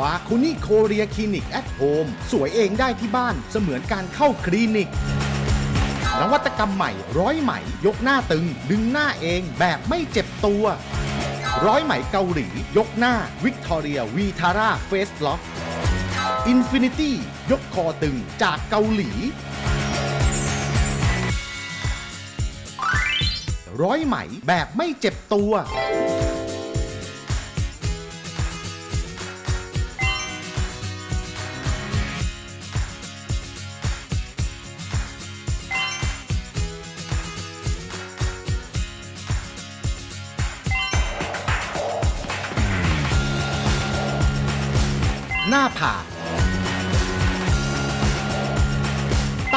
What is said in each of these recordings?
บาคุนี่โคเรียคลินิกแอทโฮมสวยเองได้ที่บ้านเสมือนการเข้าคลินิก นวัตกรรมใหม่ร้อยไหมยกหน้าตึง ดึงหน้าเองแบบไม่เจ็บตัว ร้อยไหมเกาหลี ยกหน้าวิกตอเรียวีทาร่าเฟสล็อกอินฟินิตี้ยกคอตึงจากเกาหลี ร้อยไหมแบบไม่เจ็บตัว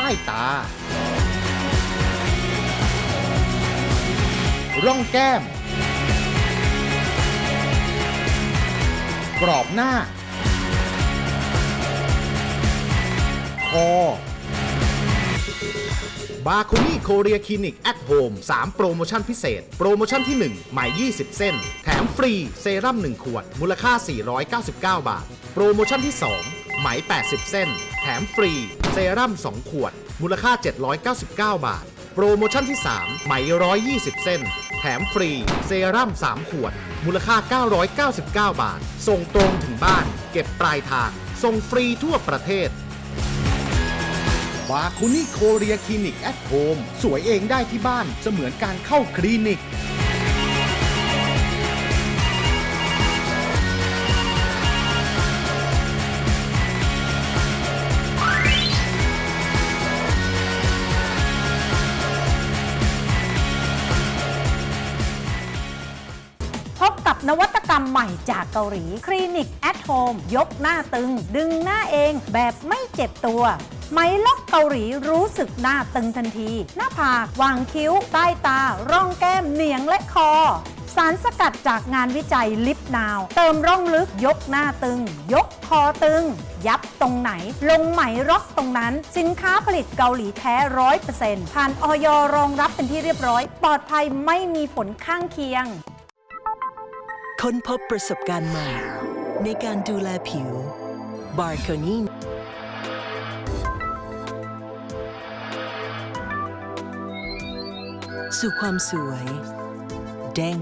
ต้ตา ร่องแก้ม กรอบหน้า คอ บาคุนี่โคเรียคลินิกแอทโฮม3 โปรโมชั่นพิเศษ โปรโมชั่นที่ 1 ใหม่ 20 เส้น แถมฟรี เซรั่ม 1 ขวด มูลค่า 499 บาท โปรโมชั่นที่ 2 ไหม 80 เส้น แถมฟรี เซรั่ม2 ขวด มูลค่า 799 บาท โปรโมชั่นที่ 3 ไหม 120 เส้น แถมฟรี เซรั่ม 3 ขวด มูลค่า 999 บาท ส่งตรงถึงบ้าน เก็บปลายทาง ส่งฟรีทั่วประเทศบาคุนี่โคเรียคลินิกแอทโฮมสวยเองได้ที่บ้านเสมือนการเข้าคลินิก มใหม่จากเกาหลี คลินิกแอทโฮมยกหน้าตึง ดึงหน้าเองแบบไม่เจ็บตัว ไหมล็อกเกาหลีรู้สึกหน้าตึงทันที หน้าผากวางคิ้ว ใต้ตา ร่องแก้มเหนียงและคอ สารสกัดจากงานวิจัยลิปนาว เติมร่องลึกยกหน้าตึง ยกคอตึง ยับตรงไหน ลงไหมร็อกตรงนั้น สินค้าผลิตเกาหลีแท้ร้อยเปอร์เซ็นต์ผ่านออยรองรับเป็นที่เรียบร้อย ปลอดภัยไม่มีผลข้างเคียง ค้นพบประสบการณ์ใหม่ ในการดูแลผิวบาร์โคนีสู่ความสวย เด้ง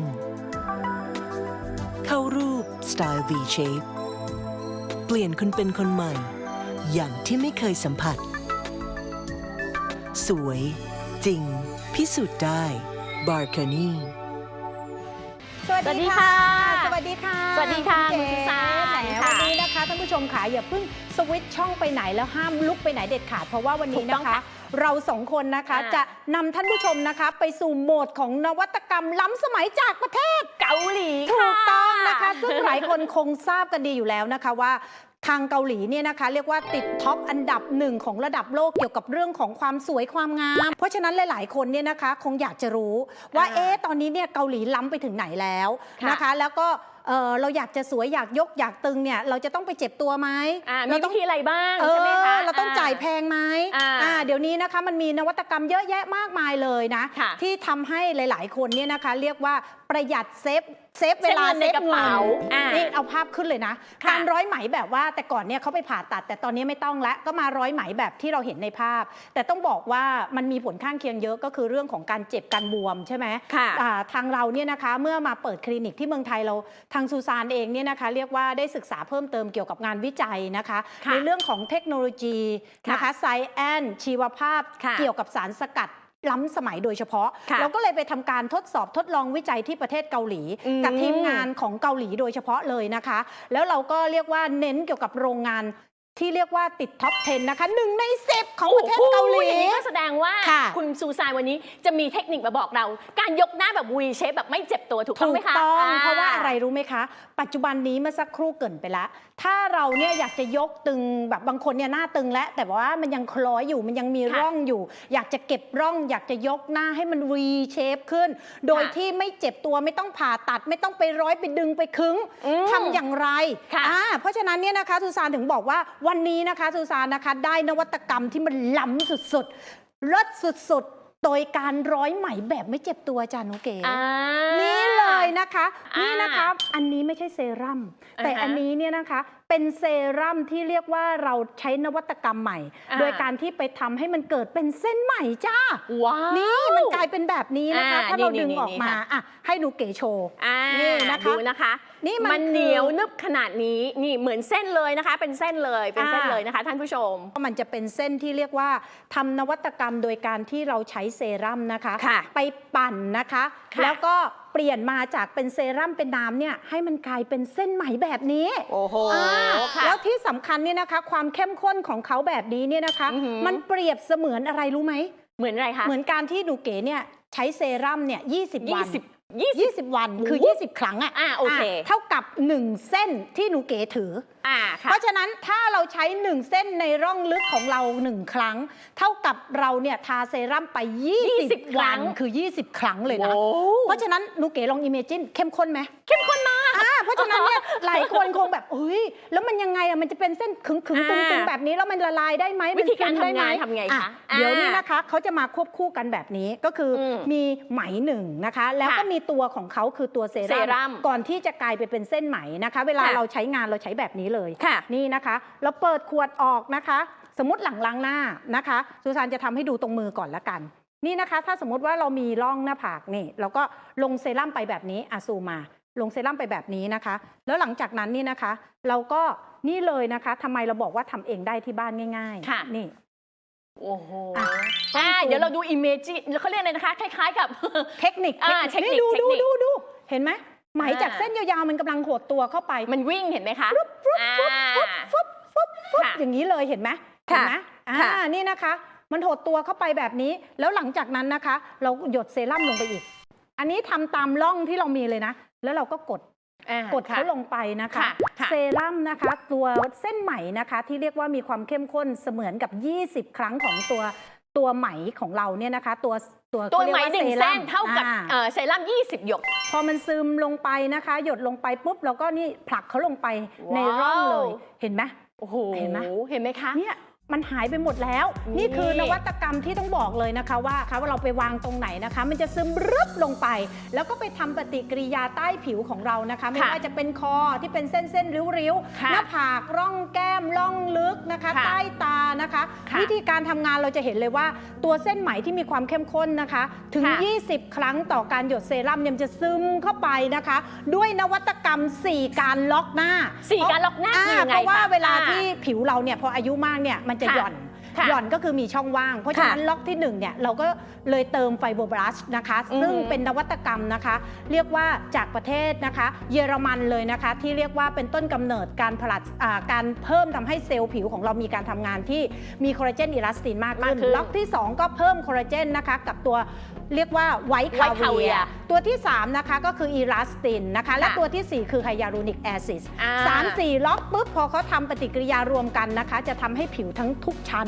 เข้ารูปสไตล์ V shape เปลี่ยนคุณเป็นคนใหม่ อย่างที่ไม่เคยสัมผัส สวย จริง พิสูจน์ได้บาร์โคนีสวั สสวัสดีดีค่ะค่ะ สวัสดีค่ะ สวัสดีค่ะณคุณสุสานแหมค่ะวันนี้นะคะท่านผู้ชมค่ะอย่าเพิ่งสวิตช์ช่องไปไหนแล้วห้ามลุกไปไหนเด็ดขาดเพราะว่าวันถูนี้กต้อนะงคะค่ะเราสองคนนะคะอ่าจะนำท่านผู้ชมนะคะ ไปสู่โหมดของนวัตกรรมล้ำสมัยจากประเทศเกาหลีถูค่ะกต้องนะคะ ซึ่งหลายคนคงทราบกันดีอยู่แล้วนะคะว่า ทางเกาหลีเนี่ยนะคะเรียกว่าติดท็อปอันดับหนึ่งของระดับโลกเกี่ยวกับเรื่องของความสวยความงาม เพราะฉะนั้นหลาย ๆ คนเนี่ยนะคะคงอยากจะรู้ว่าอ่าเอ๊ะตอนนี้เนี่ยเกาหลีล้ำไปถึงไหนแล้วค่ะนะคะ แล้วก็เอ่อเราอยากจะสวยอยากยกอยากตึงเนี่ยเราจะต้องไปเจ็บตัวไหมอ่ามีเราวิต้องธีอะไรบ้างเอใช่ไหมคะอเราต้องจ่ายแพงไหมอ่าอ่าเดี๋ยวนี้นะคะมันมีนวัตกรรมเยอะแยะมากมายเลยนะค่ะที่ทำให้หลาย ๆ คนเนี่ยนะคะเรียกว่าประหยัดเซฟเซฟเวลาเซฟเงินในกระเป๋าอ่านี่เอาภาพขึ้นเลยนะค่ะการร้อยไหมแบบว่าแต่ก่อนเนี่ยเขาไปผ่าตัด แต่ตอนนี้ไม่ต้องแล้วก็มาร้อยไหมแบบที่เราเห็นในภาพ แต่ต้องบอกว่ามันมีผลข้างเคียงเยอะก็คือเรื่องของการเจ็บการบวมใช่ไหมค่ะอ่าทางเราเนี่ยนะคะเมื่อมาเปิดคลินิกที่เมืองไทยเราทางซูซานเองเนี่ยนะคะเรียกว่าได้ศึกษาเพิ่มเติมเกี่ยวกับงานวิจัยนะคะค่ะในเรื่องของเทคโนโลยีนะคะไซแอนชีวภาพค่ะเกี่ยวกับสารสกัด ล้ำสมัยโดยเฉพาะค่ะเราก็เลยไปทำการทดสอบทดลองวิจัยที่ประเทศเกาหลีอืมกับทีมงานของเกาหลีโดยเฉพาะเลยนะคะ แล้วเราก็เรียกว่าเน้นเกี่ยวกับโรงงาน ที่เรียกว่าติดท็อป 10 นะคะหนึ่งใน 10 ของประเทศเกาหลี โอ้โอย่างนี้ก็แสดงว่าค่ะคุณซูซานวันนี้จะมีเทคนิคมาบอกเรา การยกหน้าแบบ V shape แบบไม่เจ็บตัวถูกต้องถูไหมกคะต้องาเพราะว่าอะไรรู้ไหมคะ ปัจจุบันนี้เมื่อสักครู่เกรินไปแล้วถ้าเราเนี่ยอยากจะยกตึงแบบบางคนเนี่ยหน้าตึงแล้ว แต่ว่ามันยังคล้อยอยู่มันยังมีค่ะร่องอยู่ อยากจะเก็บร่อง อยากจะยกหน้าให้มัน V shape ขึ้น โดยค่ะที่ไม่เจ็บตัวไม่ต้องผ่าตัดไม่ต้องไปร้อยไปดึงไปคึ้งอืมทำอย่างไรค่ะ อ่าเพราะฉะนั้นเนี่ยนะคะซูซานถึงบอกว่าวันนี้นะคะซูซานนะคะได้นวัตกรรมที่มันล้ำสุดๆเลิศสุดๆ โดยการร้อยไหมแบบไม่เจ็บตัวจ้านุเก๋อ่านี่ เลยนะคะอ่านี่นี่นะคะอันนี้ไม่ใช่เซรั่มอ่าฮะแต่อันนี้เนี่ยนะคะเป็นเซรั่มที่เรียกว่าเราใช้นวัตกรรมใหม่อ่าโดยการที่ไปทำให้มันเกิดเป็นเส้นใหม่จ้าว้าวนี่มันกลายเป็นแบบนี้นะคะอ่าถ้าเรานี่ดึงนี่ออกมานี่ค่ะอะให้หนูเก๋โชว์อ่านี่นะคะดูนะคะ นี่มันมันคือเหนียวนึบขนาดนี้นี่เหมือนเส้นเลยนะคะ เป็นเส้นเลยเป็นเส้นอ่าเลยนะคะ ท่านผู้ชมมันจะเป็นเส้นที่เรียกว่าทำนวัตกรรมโดยการที่เราใช้เซรั่มนะคะค่ะไปปั่นนะคะค่ะแล้วก็ เปลี่ยนมาจากเป็นเซรั่มเป็นน้ำเนี่ยให้มันกลายเป็นเส้นไหมแบบนี้โอ้โหอ่าค่ะ แล้วที่สำคัญเนี่ยนะคะ ความเข้มข้นของเขาแบบนี้เนี่ยนะคะ อือหือ มันเปรียบเสมือนอะไรรู้ไหม เหมือนอะไรคะ เหมือนการที่หนูเก๋เนี่ยใช้เซรั่มเนี่ย20 วันยี่สิบยี่สิบ 20 วันคือโอ้โห20 ครั้งอะอ่าโอเคเท่ากับ 1 เส้นที่หนูเก๋ถืออ่าค่ะเพราะฉะนั้นถ้าเราใช้ 1 เส้นในร่องลึกของเรา 1 ครั้ง เท่ากับเราเนี่ยทาเซรั่มไป 20 20วันคือ 20 ครั้งเลยนะโอ้เพราะฉะนั้นหนูเก๋ลองอิเมจินเข้มข้นไหมเข้มข้นมาก อ่าเพราะฉะนั้นเนี่ยหลายคนคงแบบเฮ้ยแล้วมันยังไงอะมันจะเป็นเส้นขึงขึงๆอ่าตึงๆแบบนี้แล้วมันละลายได้ไหมวิธีการมันซึมได้ไหมทำงานทำไงคะอ่อ่าเดี๋ยวนี้นะคะเขาจะมาควบคู่กันแบบนี้ก็คืออมมีไหมหนึ่งนะคะ แล้วก็ค่ะมีตัวของเขาคือตัวเซเซรั่มก่อนที่จะกลายไปเป็นเส้นไหมนะคะ เวลาค่ะเราใช้งานเราใช้แบบนี้เลยค่ะนี่นะคะ เราเปิดขวดออกนะคะ สมมติหลังล้างหน้านะคะสุสานจะทำให้ดูตรงมือก่อนละกันนี่นะคะ ถ้าสมมติว่าเรามีร่องหน้าผากนี่ เราก็ลงเซรั่มไปแบบนี้อะซูมมา ลงเซรั่มไปแบบนี้นะคะ แล้วหลังจากนั้นนี่นะคะ เราก็นี่เลยนะคะทำไมเราบอกว่าทำเองได้ที่บ้านง่ายค่ะ ๆ นี่ โอ้โหอะ อ่าต้องซูมเดี๋ยวเราดูอิมเมจิเขาเรียกอะไรนะคะ คล้ายๆกับ เทคนิคอ่าเทคนิคเทคนิคดูเทคดูนิคดูดูเห็นไหมไหมอ่าจากเส้นยาวๆมันกำลังหดตัวเข้าไปมันวิ่งเห็นไหมคะอ่าฟุบฟุบฟุบค่ะอย่างนี้เลยเห็นไหมเห็นไหมอ่าค่ะ นี่นะคะ มันหดตัวเข้าไปแบบนี้ แล้วหลังจากนั้นนะคะ เราหยดเซรั่มลงไปอีก อันนี้ทำตามร่องที่เรามีเลยนะ แล้วเราก็กดอ่ากดเขาลงไปนะคะค่ะค่ะเซรั่มนะคะตัวเส้นไหมนะคะ ที่เรียกว่ามีความเข้มข้นเสมือนกับ 20 ครั้งของตัวตัวไหมของเราเนี่ยนะคะ ตัวตัวตัวเขาเรียไหมกาหนึ่งซเส้รั่นมเท่ากับอ่เอ่อเซรั่ม20 หยก พอมันซึมลงไปนะคะ หยดลงไปปุ๊บเราก็นี่ผลักเขาลงไปในร่องเลยว้าวเห็นไหมโอ้โหเห็นไหมเห็นไหมคะเนี่ย มันหายไปหมดแล้วนี่นี่คือนวัตกรรมที่ต้องบอกเลยนะคะว่าคะว่าเราไปวางตรงไหนนะคะ มันจะซึมรึบลงไป แล้วก็ไปทำปฏิกิริยาใต้ผิวของเรานะคะ ไม่ค่ะว่าจะเป็นคอที่เป็นเส้นเส้นๆริ้วๆค่ะหน้าผากร่องแก้มร่องลึกนะคะค่ะใต้ตานะคะค่ะวิธีการทำงานเราจะเห็นเลยว่า ตัวเส้นไหมที่มีความเข้มข้นนะคะ ถึงค่ะ20 ครั้งต่อการหยดเซรั่มเนี่ยมันจะซึมเข้าไปนะคะ ด้วยนวัตกรรม 4 การล็อกหน้าสี่การล็อกหน้าคือยังไงเพราะว่าคะเวลาอ่าที่ผิวเราเนี่ยพออายุมากเนี่ยมันจะค่ะหย่อน ค่ะหย่อนก็คือมีช่องว่าง เพราะฉะนั้นค่ะล็อกที่หนึ่งเนี่ยเราก็เลยเติมไฟโบบรัชนะคะ อือหือซึ่งเป็นนวัตกรรมนะคะ เรียกว่าจากประเทศนะคะ เยอรมันเลยนะคะ ที่เรียกว่าเป็นต้นกำเนิดการผลัดอ่าการเพิ่มทำให้เซลล์ผิวของเรามีการทำงานที่มีคอลลาเจนอิลาสตินมากมากขึ้นขึ้นล็อกที่ 2 ก็เพิ่มคอลลาเจนนะคะกับตัวเรียกว่าไวท์ White คาเวีย Caviar ตัวที่ 3 นะคะก็คืออีลาสตินนะคะ และค่ะตัวทีสี่ 4 คือไฮยาลูนิกแอซิดอ่าสามสี่ล็อกปุ๊บพอเขาทำปฏิกิริยารวมกันนะคะ จะทำให้ผิวทั้งทุกชั้น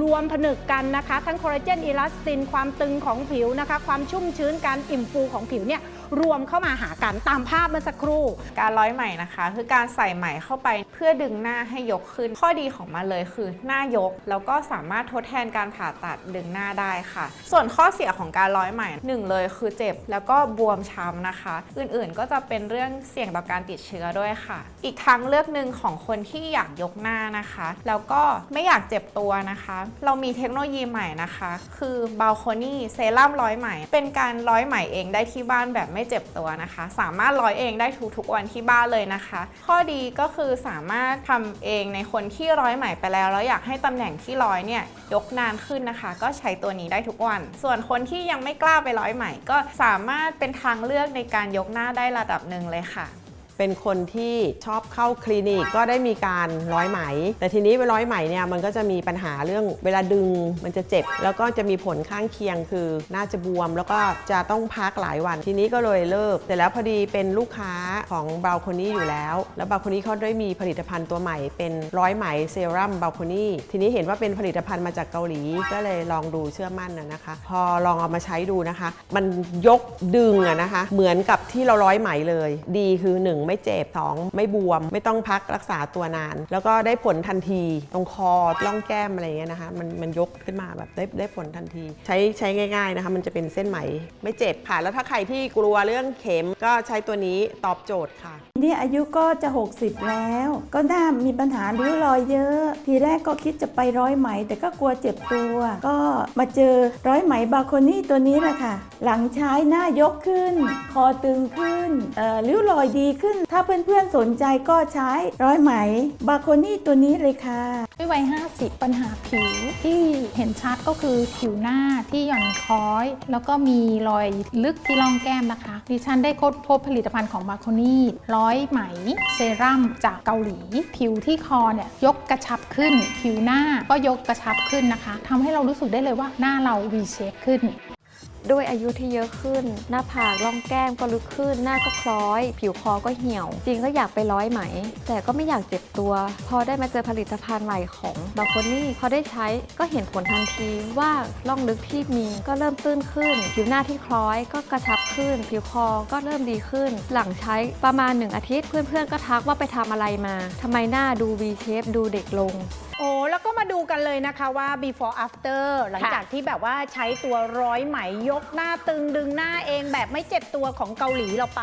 รวมผนึกกันนะคะ ทั้งคอลลาเจนอีลาสติน ความตึงของผิวนะคะ ความชุ่มชื้นการอิ่มฟูของผิวเนี่ย รวมเข้ามาหากันตามภาพเมื่อสักครู่ การร้อยไหมนะคะ คือการใส่ไหมเข้าไปเพื่อดึงหน้าให้ยกขึ้น ข้อดีของมันเลยคือหน้ายก แล้วก็สามารถทดแทนการผ่าตัดดึงหน้าได้ค่ะ ส่วนข้อเสียของการร้อยไหมหนึ่งเลยคือเจ็บแล้วก็บวมช้ำนะคะ อื่นๆก็จะเป็นเรื่องเสี่ยงต่อการติดเชื้อด้วยค่ะ อีกทางเลือกหนึ่งของคนที่อยากยกหน้านะคะ แล้วก็ไม่อยากเจ็บตัวนะคะ เรามีเทคโนโลยีใหม่นะคะ คือบาลโคนี่เซรั่มร้อยไหมเป็นการร้อยไหมเองได้ที่บ้านแบบไม่เจ็บตัวนะคะ สามารถร้อยเองได้ทุกๆวันที่บ้านเลยนะคะ ข้อดีก็คือสามารถทำเองในคนที่ร้อยไหมไปแล้ว แล้วอยากให้ตำแหน่งที่ร้อยเนี่ยยกนานขึ้นนะคะ ก็ใช้ตัวนี้ได้ทุกวัน ส่วนคนที่ยังไม่กล้าไปร้อยไหมก็สามารถเป็นทางเลือกในการยกหน้าได้ระดับหนึ่งเลยค่ะ เป็นคนที่ชอบเข้าคลินิกก็ได้มีการร้อยไหม แต่ทีนี้เวลาร้อยไหมเนี่ยมันก็จะมีปัญหาเรื่องเวลาดึงมันจะเจ็บ แล้วก็จะมีผลข้างเคียงคือน่าจะบวม แล้วก็จะต้องพักหลายวัน ทีนี้ก็เลยเลิก แต่แล้วพอดีเป็นลูกค้าของบาลโคนี่อยู่แล้ว แล้วบาลโคนี่เขาได้มีผลิตภัณฑ์ตัวใหม่ เป็นร้อยไหมเซรั่มบาลโคนี่ทีนี้เห็นว่าเป็นผลิตภัณฑ์มาจากเกาหลีก็เลยลองดูเชื่อมั่นนะนะคะ พอลองเอามาใช้ดูนะคะ มันยกดึงอะนะคะ เหมือนกับที่เราร้อยไหมเลย ดีคือหนึ่ง1 ไม่เจ็บ 2 ไม่บวม ไม่ต้องพักรักษาตัวนาน แล้วก็ได้ผลทันที ตรงคอล่องแก้มอะไรเงี้ยนะคะมันมันยกขึ้นมาแบบได้ได้ผลทันที ใช้ใช้ง่ายๆนะคะมันจะเป็นเส้นไหมไม่เจ็บค่ะ แล้วถ้าใครที่กลัวเรื่องเข็มก็ใช้ตัวนี้ตอบโจทย์ค่ะ นี่อายุก็จะ 60 แล้ว ก็หน้ามีปัญหาริ้วรอยเยอะ ทีแรกก็คิดจะไปร้อยไหม แต่ก็กลัวเจ็บตัว ก็มาเจอร้อยไหมบาโคนี่ตัวนี้แหละค่ะ หลังใช้หน้ายกขึ้น คอตึงขึ้นเอ่อริ้วรอยดีขึ้น ถ้าเพื่อนๆสนใจก็ใช้ร้อยไหมบาโคนี่ตัวนี้เลยค่ะ ด้วยวัย 50 ปัญหาผิวที่เห็นชัดก็คือผิวหน้าที่หย่อนคล้อย แล้วก็มีรอยลึกที่ร่องแก้มนะคะ ดิฉันได้ค้นพบผลิตภัณฑ์ของมาโคนี่ร้อยไหมเซรั่มจากเกาหลี ผิวที่คอเนี่ยยกกระชับขึ้น ผิวหน้าก็ยกกระชับขึ้นนะคะทำให้เรารู้สึกได้เลยว่าหน้าเราวีเชฟขึ้น ด้วยอายุที่เยอะขึ้น หน้าผากร่องแก้มก็ลึกขึ้น หน้าก็คล้อย ผิวคอก็เหี่ยว จริงก็อยากไปร้อยไหม แต่ก็ไม่อยากเจ็บตัว พอได้มาเจอผลิตภัณฑ์ใหม่ของบาโคนี่พอได้ใช้ก็เห็นผลทันทีว่าร่องลึกที่มีก็เริ่มตื้นขึ้น ผิวหน้าที่คล้อยก็กระชับขึ้น ผิวคอก็เริ่มดีขึ้น หลังใช้ประมาณหนึ่งอาทิตย์เพื่อนๆก็ทักว่าไปทำอะไรมาทำไมหน้าดู V shape ดูเด็กลงโอ้แล้วก็มาดูกันเลยนะคะว่า before after หลังจากที่แบบว่าใช้ตัวร้อยไหมยกหน้าตึงดึงหน้าเองแบบไม่เจ็บตัวของเกาหลีเราไป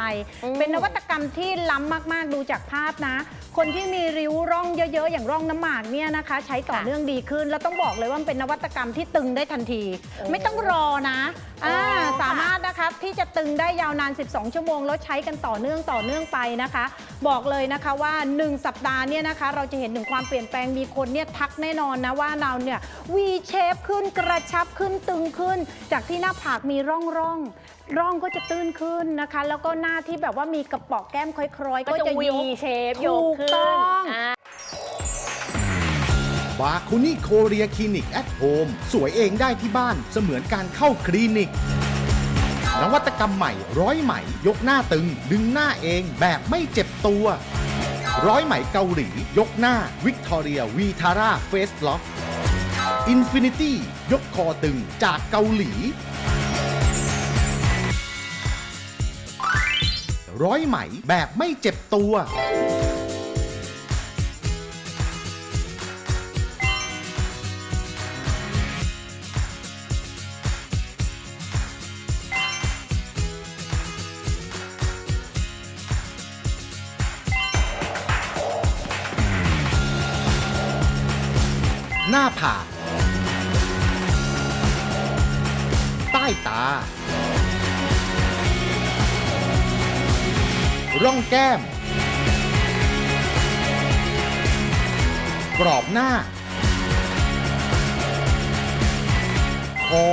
เป็นนวัตกรรมที่ล้ำมาก ๆ ดูจากภาพนะ คนที่มีริ้วร่องเยอะ ๆ อย่างร่องน้ำหมากเนี่ยนะคะ ใช้ต่อเนื่องดีขึ้น แล้วต้องบอกเลยว่ามันเป็นนวัตกรรมที่ตึงได้ทันที ไม่ต้องรอนะอ่าสามารถนะคะที่จะตึงได้ยาวนาน 12 ชั่วโมง แล้วใช้กันต่อเนื่องต่อเนื่องไปนะคะ บอกเลยนะคะว่า 1 สัปดาห์เนี่ยนะคะ เราจะเห็นถึงความเปลี่ยนแปลงมีคนเนี่ยทักแน่นอนนะว่าเราเนี่ย V shape ขึ้นกระชับขึ้นตึงขึ้น จากที่หน้าผากมีร่องร่องร่องก็จะตื้นขึ้นนะคะ แล้วก็หน้าที่แบบว่ามีกระเป๋อแก้มคล้อยๆ ก็ก็จะจะวียกเชฟยกขึ้นถูกต้องอ่าบาคุนี่โคเรียคลินิกแอ t โฮมสวยเองได้ที่บ้านเสมือนการเข้าคลินิก นวัตกรรมใหม่ร้อยไหมยกหน้าตึง ดึงหน้าเองแบบไม่เจ็บตัว ร้อยไหมเกาหลี ยกหน้าวิกตอเรียวีทาร่าเฟสล็อกอินฟินิตี้ยกคอตึงจากเกาหลี ร้อยไหมแบบไม่เจ็บตัว หน้าผากใต้ตา ร่องแก้ม กรอบหน้า คอ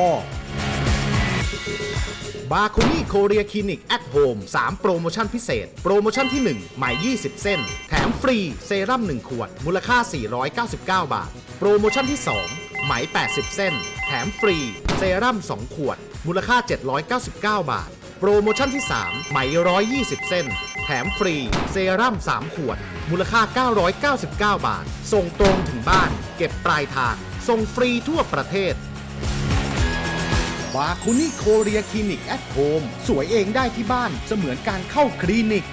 บาคุนี่โคเรียคลินิกแอ t โฮม3โปรโมชั่นพิเศษ โปรโมชั่นที่ 1 ใหม่ 20 เส้น แถมฟรีเซรั่ม 1 ขวด มูลค่า 499 บาท โปรโมชั่นที่ 2 ไหม 80 เส้น แถมฟรีเซรั่ม 2 ขวด มูลค่า 799 บาท โปรโมชั่นที่ 3 ไหม 120 เส้น แถมฟรีเซรั่ม 3 ขวด มูลค่า 999 บาท ส่งตรงถึงบ้าน เก็บปลายทาง ส่งฟรีทั่วประเทศ บาคุนี่โคเรียคลินิกแอดโฮมสวยเองได้ที่บ้านเสมือนการเข้าคลินิก